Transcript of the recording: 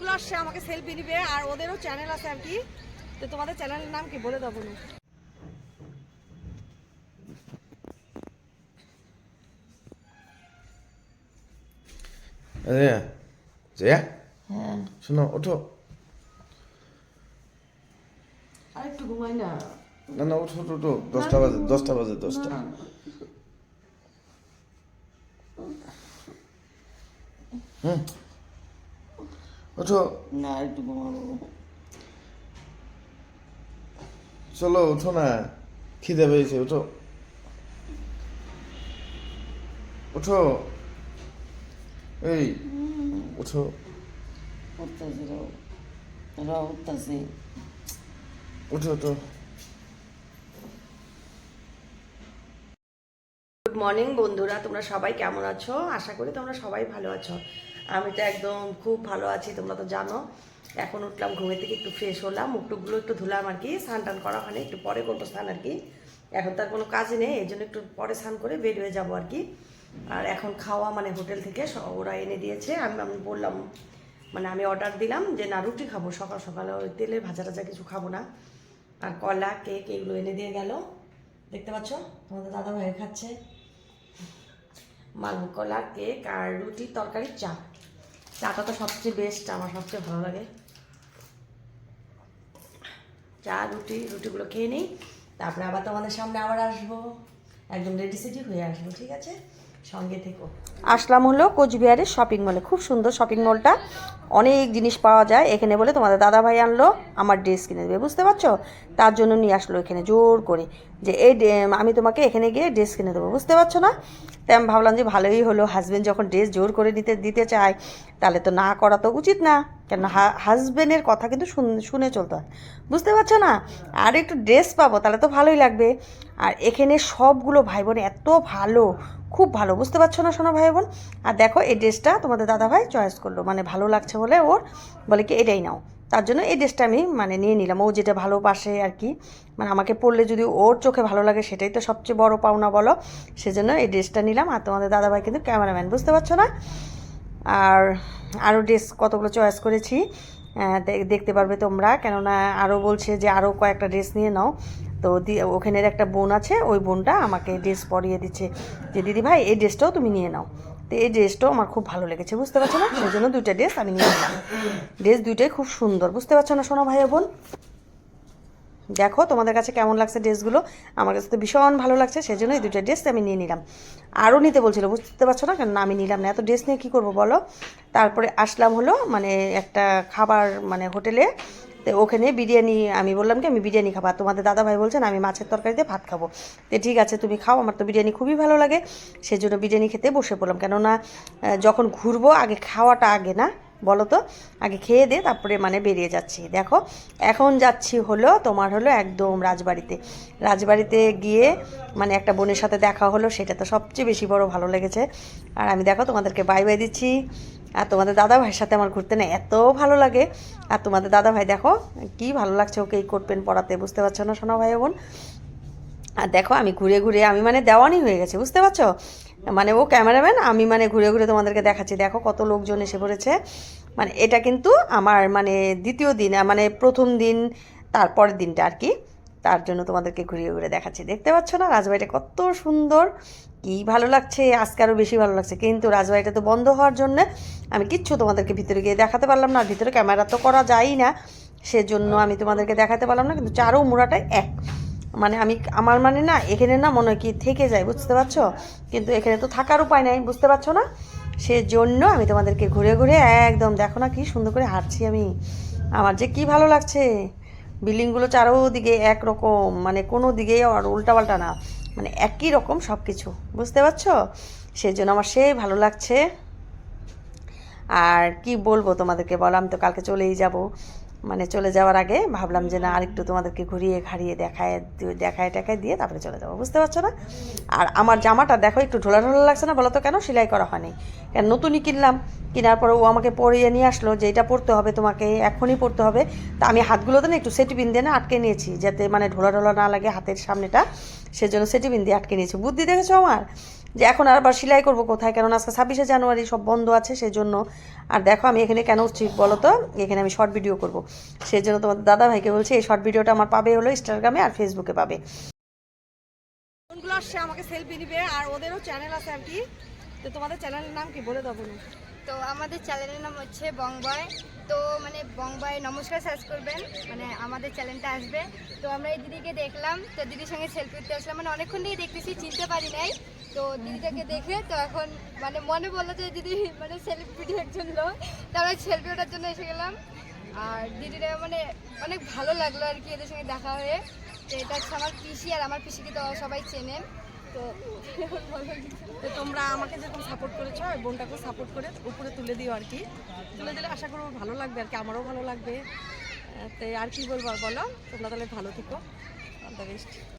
গুলো আসছে আমাকে সেলফি নিবে আর ওদেরও চ্যানেল আছে আর কি। তো তোমাদের চ্যানেলের নাম কি বলে দেবো না জয়া জয়া? হ্যাঁ। শোনো ওঠো। আর ঘুমাই না। না না ওঠো ওঠো ওঠো। দশটা বাজে দশটা বাজে দশটা। হুম? ওঠো। না একটু চলো ওঠো না। খিদে পেয়েছে ওঠো। ওঠো। এই ওঠো। উঠতেছে রাও রাও উঠতেছে। ওঠো ওঠো। গুড মর্নিং বন্ধুরা। তোমরা সবাই কেমন আছো? আশা করি তোমরা সবাই ভালো আছো। আমি তো একদম খুব ভালো আছি, তোমরা তো জানো। এখন উঠলাম, ঘুমের থেকে একটু ফ্রেশ হলাম, মুখটুকগুলো একটু ধুলাম আর কি, স্নান টান করা হয়নি, একটু পরে করব স্নান আর কি। এখন তার কোনো কাজ নেই, এই জন্য একটু পরে স্নান করে বের হয়ে যাব আর কি। আর এখন খাওয়া মানে হোটেল থেকে ওরা এনে দিয়েছে, আমি আমি বললাম মানে আমি অর্ডার দিলাম যে, না, রুটি খাব, সকাল সকালে ওই তেলের ভাজা টাজা কিছু খাব না। আর কলা কেক এগুলো এনে দিয়ে গেল। দেখতে পাচ্ছ? তোমাদের দাদা ভাই খাচ্ছে। মালভোগ কলা, কেক আর রুটি, তরকারি, চা। চাটা তো সবচেয়ে বেস্ট আমার সবচেয়ে ভালো লাগে। চা, রুটি, রুটিগুলো খেয়ে নিই। তারপরে আবার তোমাদের সামনে আবার আসব। একদম রেডি সেডি হয়ে আসব, ঠিক আছে? সঙ্গে থেকো। আসলাম হলো কোচবিহারের শপিং মলে খুব সুন্দর শপিং মলটা অনেক জিনিস পাওয়া যায়। এখানে বলে তোমাদের দাদা ভাই আনলো, আমার ড্রেস কিনে দেবে। বুঝতে পারছ? তার জন্য নিয়ে আসলো এখানে জোর করে। যে এই আমি তোমাকে এখানে গিয়ে ড্রেস কিনে দেবো। বুঝতে পারছ না? তাই আমি ভাবলাম যে ভালোই হলো। হাজব্যান্ড যখন ড্রেস জোর করে দিতে দিতে চায়, তাহলে তো না করা তো উচিত না। কেন হাজব্যান্ডের কথা কিন্তু শুনে চলতে হয়। বুঝতে পারছ না? আর একটু ড্রেস পাবো, তাহলে তো ভালোই লাগবে। আর এখানে সবগুলো ভাই বোন এত ভালো। খুব ভালো, বুঝতে পারছ না শোনো ভাই বোন আর দেখো, এই ড্রেসটা তোমাদের দাদা ভাই চয়েস করল। মানে ভালো লাগছে বলে ওর, বলে কি, এটাই নাও। তার জন্য এই ড্রেসটা আমি মানে নিয়ে নিলাম। ও যেটা ভালোবাসে আর কি মানে আমাকে পরলে যদি ওর চোখে ভালো লাগে, সেটাই তো সবচেয়ে বড় পাওনা বলো। সেজন্য এই ড্রেসটা নিলাম। আর তোমাদের দাদা ভাই কিন্তু ক্যামেরাম্যান বুঝতে পারছ না? আর আরও ড্রেস কতগুলো চয়েস করেছি দেখতে পারবে তোমরা। কেননা আরও বলছে যে আরও কয়েকটা ড্রেস নিয়ে নাও। তো ওখানের একটা বোন আছে, ওই বোনটা আমাকে ড্রেস পরিয়ে দিচ্ছে যে, দিদি ভাই, এই ড্রেসটাও তুমি নিয়ে নাও। তো এই ড্রেসটাও আমার খুব ভালো লেগেছে, বুঝতে পারছ না? সেই জন্য দুইটা ড্রেস আমি নিয়ে নিলাম। ড্রেস দুইটাই খুব সুন্দর, বুঝতে পারছ না শোনো ভাই বোন? দেখো তোমাদের কাছে কেমন লাগছে ড্রেসগুলো আমার কাছে তো ভীষণ ভালো লাগছে সেই জন্য এই দুটো ড্রেস আমি নিয়ে নিলাম। আরও নিতে বলছিল, বুঝতে পারছ না? কেন আমি নিলাম না। এত ড্রেস নিয়ে কী করব বলো? তারপরে আসলাম হলো মানে একটা খাবার মানে হোটেলে। তো ওখানে বিরিয়ানি, আমি বললাম কি, আমি বিরিয়ানি খাব। তোমাদের দাদা ভাই বলছেন, আমি মাছের তরকারি দিয়ে ভাত খাব। তো ঠিক আছে, তুমি খাও, আমার তো বিরিয়ানি খুবই ভালো লাগে। সেই জন্য বিরিয়ানি খেতে বসে পড়লাম। কেননা যখন ঘুরবো, আগে খাওয়াটা আগে না। বলো তো আগে খেয়ে দে, তারপরে মানে বেরিয়ে যাচ্ছি। দেখো, এখন যাচ্ছি হলো, তোমার হলো একদম রাজবাড়িতে। রাজবাড়িতে গিয়ে মানে একটা বোনের সাথে দেখা হলো, সেটা তো সবচেয়ে বেশি বড় ভালো লেগেছে। আর আমি দেখো, তোমাদেরকে বাই বাই দিচ্ছি। আর তোমাদের দাদা ভাইয়ের সাথে আমার ঘুরতে না এত ভালো লাগে। আর তোমাদের দাদা ভাই, দেখো, কি ভালো লাগছে ওকে এই কোট পেন পরাতে, বুঝতে পারছ না, সোনা ভাই বোন? আর দেখো, আমি ঘুরে ঘুরে, আমি মানে দেওয়ানি হয়ে গেছে, বুঝতে পারছ? মানে ও ক্যামেরাম্যান, আমি মানে ঘুরে ঘুরে তোমাদেরকে দেখাচ্ছি। দেখো কত লোকজন এসে পড়েছে। মানে এটা কিন্তু আমার মানে দ্বিতীয় দিন মানে প্রথম দিন তারপরের দিনটা আর কি। তার জন্য তোমাদেরকে ঘুরিয়ে ঘুরে দেখাচ্ছি। দেখতে পাচ্ছ না, রাজবাড়িটা কত সুন্দর। কি ভালো লাগছে, আজকে আরও বেশি ভালো লাগছে। কিন্তু রাজবাড়িটা তো বন্ধ হওয়ার জন্য আমি কিচ্ছু তোমাদেরকে ভিতরে গিয়ে দেখাতে পারলাম না। ভিতরে ক্যামেরা তো করা যায়ই না। সেজন্য আমি তোমাদেরকে দেখাতে পারলাম না। কিন্তু চারও মুড়াটাই এক। মানে আমি, আমার মানে না, এখানে না মনে হয় কি থেকে যায়, বুঝতে পারছ? কিন্তু এখানে তো থাকার উপায় নাই, বুঝতে পারছ না? সেজন্য আমি তোমাদেরকে ঘুরে ঘুরে একদম দেখো না কি সুন্দর করে হাঁটছি আমি। আমার যে কি ভালো লাগছে। বিল্ডিংগুলো চারোদিকে একরকম মানে কোনো দিকেই আর উল্টাপাল্টা না মানে একই রকম সব কিছু বুঝতে পারছ? সেজন্য আমার সেই ভালো লাগছে। আর কি বলব তোমাদেরকে বললাম তো কালকে চলেই যাব। মানে চলে যাওয়ার আগে ভাবলাম যে না আরেকটু তোমাদেরকে ঘুরিয়ে খাড়িয়ে দেখায় দেখায় টাকায় দিয়ে তারপরে চলে যাব। বুঝতে পারছ না? আর আমার জামাটা দেখো একটু ঢোলা ঢোলা লাগছে না বলো তো কেন? সেলাই করা হয়নি। কেন? নতুনই কিনলাম। কেনার পরে ও আমাকে পরিয়ে নিয়ে আসলো যে এটা পরতে হবে তোমাকে এখনই পরতে হবে। তা আমি হাতগুলোতে না একটু সেটি বিন দিয়ে না আটকে নিয়েছি যাতে মানে ঢোলা ঢোলা না লাগে হাতের সামনেটা। সেজন্য সেটি বিন দিয়ে আটকে নিয়েছি। বুদ্ধি দেখেছ আমার? যে এখন আর আবার সেলাই করব কোথায়? কেন আজকে ছাব্বিশে জানুয়ারি সব বন্ধ আছে সেই জন্য আর দেখো আমি এখানে কেন উঠছি বলো তো এখানে আমি শর্ট ভিডিও করব। সেই জন্য তোমার দাদা ভাইকে বলছি এই শর্ট ভিডিওটা আমার পাবে হলো ইনস্টাগ্রামে আর ফেসবুকে পাবে। কোনগুলো আসছে আমাকে সেলফি নিবে। আর ওদেরও চ্যানেল আছে আর কি। তো তোমাদের চ্যানেলের নাম কি বলে দাও বলুন তো আমাদের চ্যানেলের নাম হচ্ছে বংবয়। তো মানে বংবয় নমস্কার সার্চ করবেন। মানে আমাদের চ্যানেলটা আসবে। তো আমরা এই দিদিকে দেখলাম। তো দিদির সঙ্গে সেলফি উঠতে আসলাম। মানে অনেকক্ষণ থেকে দেখতেছি চিনতে পারি নাই। তো দিদিটাকে দেখে তো এখন মানে মনে বলল যে দিদি মানে সেলফি ভিডিওর জন্য। তো আমরা সেলফি ওঠার জন্য এসে গেলাম। আর দিদিটা মানে অনেক ভালো লাগল আর কি এদের সঙ্গে দেখা হয়ে। তো এটা হচ্ছে আমার পিসি আর আমার পিসিকে তো সবাই চেনেন তো তোমরা আমাকে যেরকম সাপোর্ট করেছ ওই বোনটাকেও সাপোর্ট করে উপরে তুলে দিও আর কি। তুলে দিলে আশা করব ভালো লাগবে আর কি, আমারও ভালো লাগবে। তো আর কি বলব আর বলো? তোমরা তাহলে ভালো থেকো। All the best